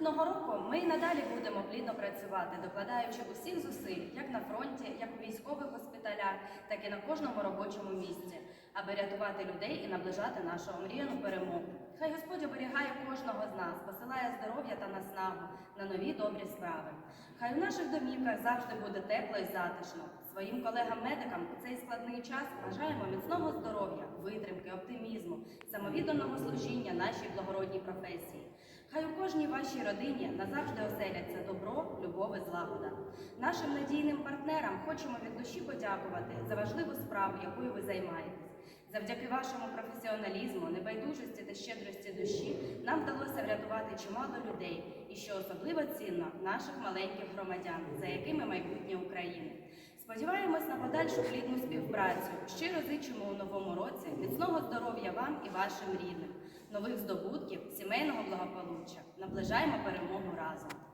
наступного року ми й надалі будемо плідно працювати, докладаючи усіх зусиль, як на фронті, як у військових госпіталях, так і на кожному робочому місці, аби рятувати людей і наближати нашу омріяну перемогу. Хай Господь оберігає кожного з нас, посилає здоров'я та наснагу на нові добрі справи. Хай у наших домівках завжди буде тепло і затишно. Своїм колегам-медикам у цей складний час бажаємо міцного здоров'я, витримки, оптимізму, самовідданого служіння нашій благородній професії. Хай у кожній вашій родині назавжди оселяться добро, любов і злагода. Нашим надійним партнерам хочемо від душі подякувати за важливу справу, якою ви займаєтесь. Завдяки вашому професіоналізму, небайдужості та щедрості душі нам вдалося врятувати чимало людей і, що особливо цінно, наших маленьких громадян, за якими майбутнє України. Сподіваємось на подальшу плідну співпрацю. Щиро зичимо у новому році міцного здоров'я вам і вашим рідним, нових здобутків. Наближаємо перемогу разом.